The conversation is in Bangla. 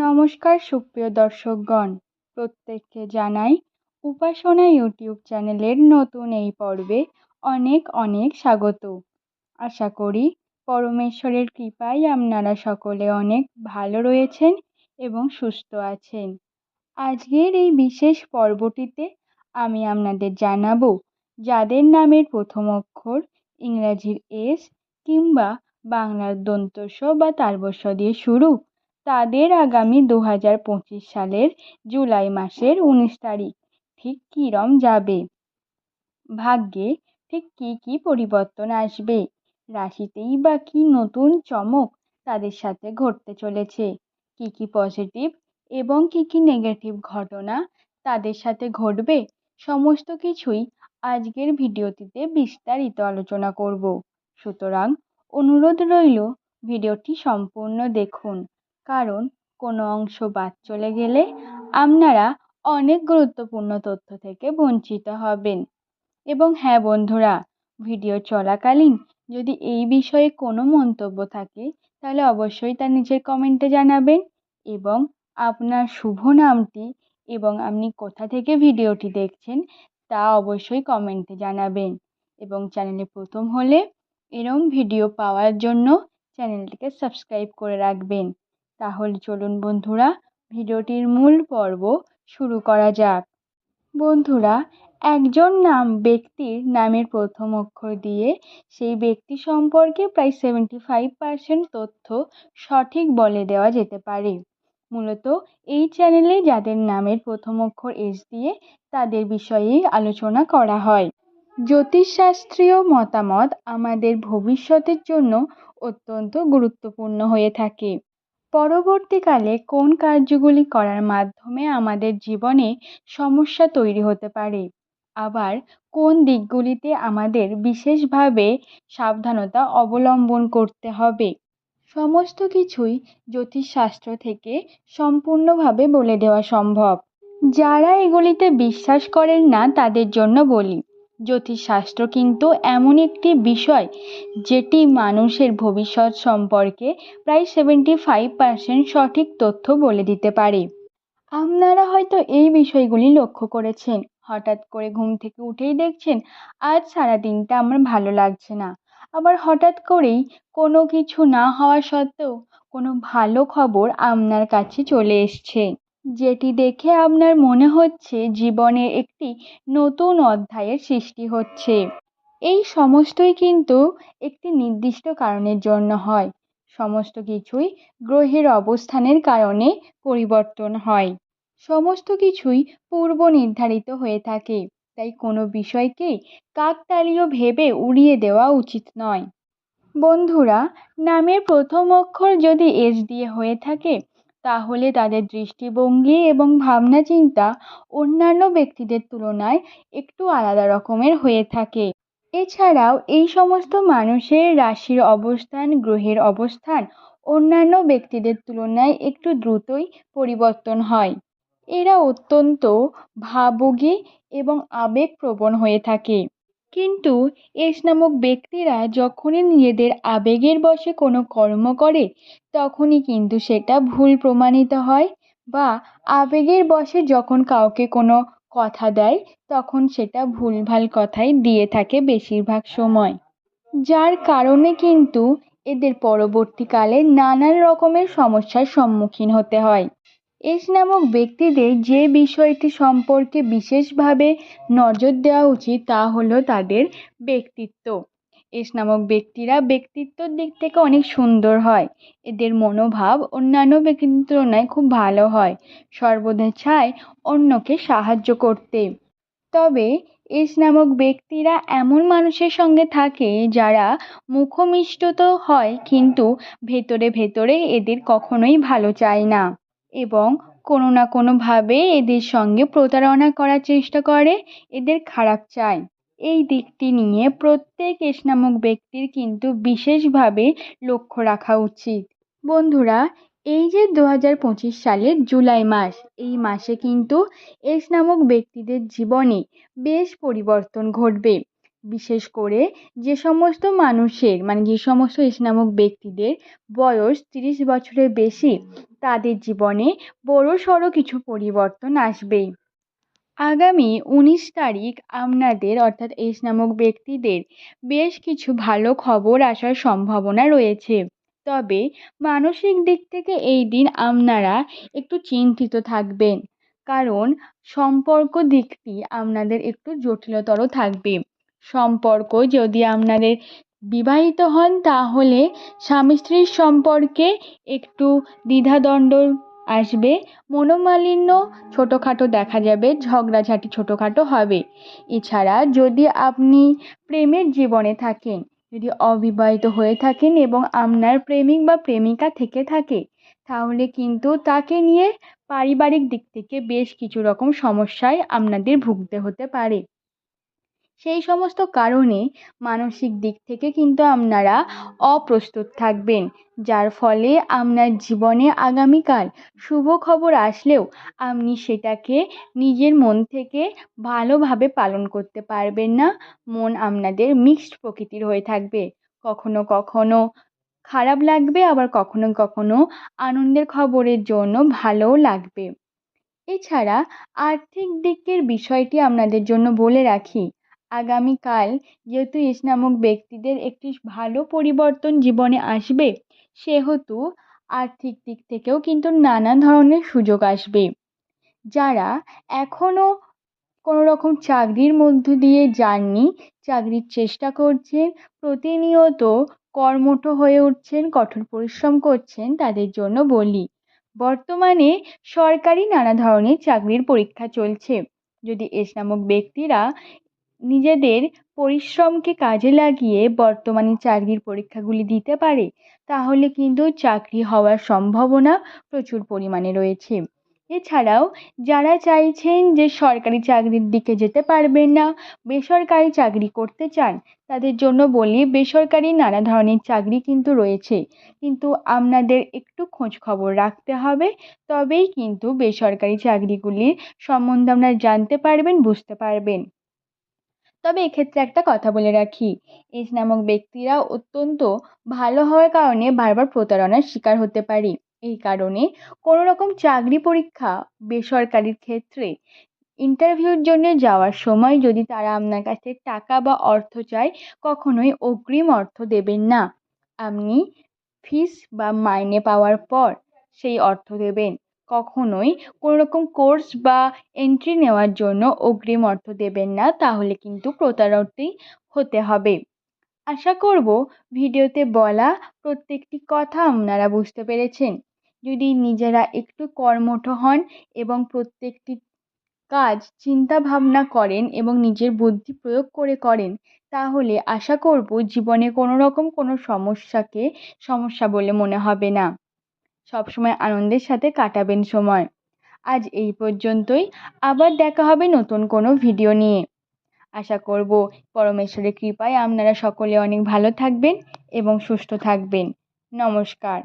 নমস্কার সুপ্রিয় দর্শকগণ। প্রত্যেককে জানাই উপাসনা ইউটিউব চ্যানেলের নতুন এই পর্বে অনেক অনেক স্বাগত। আশা করি পরমেশ্বরের কৃপায় আপনারা সকলে অনেক ভালো রয়েছেন এবং সুস্থ আছেন। আজকের এই বিশেষ পর্বটিতে আমি আপনাদের জানাব যাদের নামের প্রথম অক্ষর ইংরাজির এস কিংবা বাংলার দন্ত বা তালব্য দিয়ে শুরু তাদের আগামী দু হাজার পঁচিশ সালের জুলাই মাসের উনিশ তারিখ। ঠিক কীরম যাবে? ভাগ্যে ঠিক কী কী পরিবর্তন আসবে? রাশিতেই বা কী নতুন চমক তাদের সাথে ঘটতে চলেছে? কী কী পজিটিভ এবং কী কী নেগেটিভ ঘটনা তাদের সাথে ঘটবে? সমস্ত কিছুই আজকের ভিডিওটিতে বিস্তারিত আলোচনা করব। সুতরাং অনুরোধ রইল, ভিডিওটি সম্পূর্ণ দেখুন। কারণ কোনো অংশ বাদ চলে গেলে আপনারা অনেক গুরুত্বপূর্ণ তথ্য থেকে বঞ্চিত হবেন। এবং হ্যাঁ বন্ধুরা, ভিডিও চলাকালীন যদি এই বিষয়ে কোনো মন্তব্য থাকে, তাহলে অবশ্যই তা নিচের কমেন্টে জানাবেন এবং আপনার শুভ নামটি এবং আপনি কোথা থেকে ভিডিওটি দেখছেন তা অবশ্যই কমেন্টে জানাবেন। এবং চ্যানেলে প্রথম হলে এরম ভিডিও পাওয়ার জন্য চ্যানেলটিকে সাবস্ক্রাইব করে রাখবেন। তাহলে চলুন বন্ধুরা, ভিডিওটির মূল পর্ব শুরু করা যাক। বন্ধুরা, একজন নাম, ব্যক্তির নামের প্রথম অক্ষর দিয়ে সেই ব্যক্তি সম্পর্কে প্রায় সেভেন্টি ফাইভ পার্সেন্ট তথ্য সঠিক বলে দেওয়া যেতে পারে। মূলত এই চ্যানেলে যাদের নামের প্রথম অক্ষর এস দিয়ে তাদের বিষয়েই আলোচনা করা হয়। জ্যোতিষশাস্ত্রীয় মতামত আমাদের ভবিষ্যতের জন্য অত্যন্ত গুরুত্বপূর্ণ হয়ে থাকে। পরবর্তীকালে কোন কার্যগুলি করার মাধ্যমে আমাদের জীবনে সমস্যা তৈরি হতে পারে? আবার কোন দিকগুলিতে আমাদের বিশেষভাবে সাবধানতা অবলম্বন করতে হবে? সমস্ত কিছুই জ্যোতিষশাস্ত্র থেকে সম্পূর্ণভাবে বলে দেওয়া সম্ভব। যারা এগুলিতে বিশ্বাস করেন না, তাদের জন্য বলি জ্যোতিষশাস্ত্র কিন্তু এমন একটি বিষয় যেটি মানুষের ভবিষ্যৎ সম্পর্কে প্রায় সেভেন্টি ফাইভ পার্সেন্ট সঠিক তথ্য বলে দিতে পারে। আপনারা হয়তো এই বিষয়গুলি লক্ষ্য করেছেন, হঠাৎ করে ঘুম থেকে উঠেই দেখছেন, আজ সারা দিনটা আমার ভালো লাগছে না। আবার হঠাৎ করেই কোনো কিছু না হওয়া সত্ত্বেও কোনো ভালো খবর আপনার কাছে চলে এসছে। যেটি দেখে আপনার মনে হচ্ছে জীবনে একটি নতুন অধ্যায়ের সৃষ্টি হচ্ছে। এই সমস্তই কিন্তু একটি নির্দিষ্ট কারণের জন্য হয়। সমস্ত কিছুই গ্রহের অবস্থানের কারণে পরিবর্তন হয়। সমস্ত কিছুই পূর্ব নির্ধারিত হয়ে থাকে। তাই কোনো বিষয়কে কাকতালীয় ভেবে উড়িয়ে দেওয়া উচিত নয়। বন্ধুরা, নামের প্রথম অক্ষর যদি এস দিয়ে হয়ে থাকে তাহলে তাদের দৃষ্টিভঙ্গি এবং ভাবনা চিন্তা অন্যান্য ব্যক্তিদের তুলনায় একটু আলাদা রকমের হয়ে থাকে। এছাড়াও এই সমস্ত মানুষের রাশির অবস্থান, গ্রহের অবস্থান অন্যান্য ব্যক্তিদের তুলনায় একটু দ্রুতই পরিবর্তন হয়। এরা অত্যন্ত ভাবুকী এবং আবেগপ্রবণ হয়ে থাকে। কিন্তু এস নামক ব্যক্তিরা যখনই নিজেদের আবেগের বশে কোনো কর্ম করে, তখনই কিন্তু সেটা ভুল প্রমাণিত হয় বা আবেগের বশে যখন কাউকে কোনো কথা দেয়, তখন সেটা ভুলভাল কথাই দিয়ে থাকে বেশিরভাগ সময়। যার কারণে কিন্তু এদের পরবর্তীকালে নানান রকমের সমস্যার সম্মুখীন হতে হয়। এস নামক ব্যক্তিদের যে বিষয়টি সম্পর্কে বিশেষভাবে নজর দেওয়া উচিত তা হলো তাদের ব্যক্তিত্ব। এস নামক ব্যক্তিরা ব্যক্তিত্বর দিক থেকে অনেক সুন্দর হয়। এদের মনোভাব অন্যান্য ব্যক্তির তুলনায় খুব ভালো হয়। সর্বদা চায় অন্যকে সাহায্য করতে। তবে এস নামক ব্যক্তিরা এমন মানুষের সঙ্গে থাকে যারা মুখমিষ্ট হয় কিন্তু ভেতরে ভেতরে এদের কখনোই ভালো চায় না। এবং কোনো না কোনোভাবে এদের সঙ্গে প্রতারণা করার চেষ্টা করে, এদের খারাপ চায়। এই দিকটি নিয়ে প্রত্যেক এস নামক ব্যক্তির কিন্তু বিশেষভাবে লক্ষ্য রাখা উচিত। বন্ধুরা, এই যে দু হাজার পঁচিশ সালের জুলাই মাস, এই মাসে কিন্তু এস নামক ব্যক্তিদের জীবনে বেশ পরিবর্তন ঘটবে। বিশেষ করে যে সমস্ত মানুষের মানে যে সমস্ত নামক ব্যক্তিদের বয়স তিরিশ বছরের বেশি, তাদের জীবনে বড়সড় কিছু পরিবর্তন আসবে আগামী উনিশ তারিখ আপনাদের, অর্থাৎ এস নামক ব্যক্তিদের, বেশ কিছু ভালো খবর আসার সম্ভাবনা রয়েছে। তবে মানসিক দিক থেকে এই দিন আপনারা একটু চিন্তিত থাকবেন, কারণ সম্পর্ক দিকটি আপনাদের একটু জটিলতর থাকবে। সম্পর্ক। যদি আপনাদের বিবাহিত হন, তাহলে স্বামী স্ত্রীর সম্পর্কে একটু দ্বিধাদ্বন্দ্ব আসবে। মনোমালিন্য ছোটোখাটো দেখা যাবে, ঝগড়াঝাটি ছোটোখাটো হবে। এছাড়া যদি আপনি প্রেমের জীবনে থাকেন, যদি অবিবাহিত হয়ে থাকেন এবং আপনার প্রেমিক বা প্রেমিকা থেকে থাকে, তাহলে কিন্তু তাকে নিয়ে পারিবারিক দিক থেকে বেশ কিছু রকম সমস্যায় আপনাদের ভুগতে হতে পারে। সেই সমস্ত কারণে মানসিক দিক থেকে কিন্তু আপনারা অপ্রস্তুত থাকবেন, যার ফলে আপনার জীবনে আগামীকাল শুভ খবর আসলেও আপনি সেটাকে নিজের মন থেকে ভালোভাবে পালন করতে পারবেন না। মন আপনাদের মিক্সড প্রকৃতির হয়ে থাকবে। কখনো কখনো খারাপ লাগবে, আবার কখনো কখনো আনন্দের খবরের জন্য ভালোও লাগবে। এছাড়া আর্থিক দিকের বিষয়টি আপনাদের জন্য বলে রাখি। আগামীকাল যেহেতু ইস নামক ব্যক্তিদের একটি ভালো পরিবর্তন জীবনে আসবে, সেহেতু আর্থিক দিক থেকেও কিন্তু নানা ধরনের সুযোগ আসবে। যারা এখনও কোনো রকম চাকরির মধ্য দিয়ে যাননি, চাকরির চেষ্টা করছেন, প্রতিনিয়ত কর্মঠ হয়ে উঠছেন, কঠোর পরিশ্রম করছেন, তাদের জন্য বলি, বর্তমানে সরকারি নানা ধরনের চাকরির পরীক্ষা চলছে। যদি এস নামক ব্যক্তিরা নিজেদের পরিশ্রমকে কাজে লাগিয়ে বর্তমানে চাকরির পরীক্ষাগুলি দিতে পারে, তাহলে কিন্তু চাকরি হওয়ার সম্ভাবনা প্রচুর পরিমাণে রয়েছে। এছাড়াও যারা চাইছেন যে সরকারি চাকরির দিকে যেতে পারবেন না, বেসরকারি চাকরি করতে চান, তাদের জন্য বলি বেসরকারি নানা ধরনের চাকরি কিন্তু রয়েছে। কিন্তু আপনাদের একটু খোঁজ খবর রাখতে হবে, তবেই কিন্তু বেসরকারি চাকরিগুলির সম্বন্ধে আপনারা জানতে পারবেন, বুঝতে পারবেন। তবে এক্ষেত্রে একটা কথা বলে রাখি। এস নামক ব্যক্তিরা অত্যন্ত ভালো হওয়ার কারণে বারবার প্রতারণার শিকার হতে পারে। এই কারণে কোনো রকম চাকরি পরীক্ষা বেসরকারির ক্ষেত্রে ইন্টারভিউর জন্য যাওয়ার সময় যদি তারা আপনার কাছে টাকা বা অর্থ চায়, কখনোই অগ্রিম অর্থ দেবেন না। আপনি ফিস বা মাইনে পাওয়ার পর সেই অর্থ দেবেন। কখনোই কোনো রকম কোর্স বা এন্ট্রি নেওয়ার জন্য অগ্রিম অর্থ দেবেন না, তাহলে কিন্তু প্রতারকটি হতে হবে। আশা করব ভিডিওতে বলা প্রত্যেকটি কথা আপনারা বুঝতে পেরেছেন। যদি নিজেরা একটু কর্মঠ হন এবং প্রত্যেকটি কাজ চিন্তা ভাবনা করেন এবং নিজের বুদ্ধি প্রয়োগ করে করেন, তাহলে আশা করব জীবনে কোনো রকম কোনো সমস্যাকে, সমস্যা বলে মনে হবে না। সবসময় আনন্দের সাথে কাটাবেন সময়। আজ এই পর্যন্তই। আবার দেখা হবে নতুন কোনো ভিডিও নিয়ে। আশা করব পরমেশ্বরের কৃপায় আপনারা সকলে অনেক ভালো থাকবেন এবং সুস্থ থাকবেন। নমস্কার।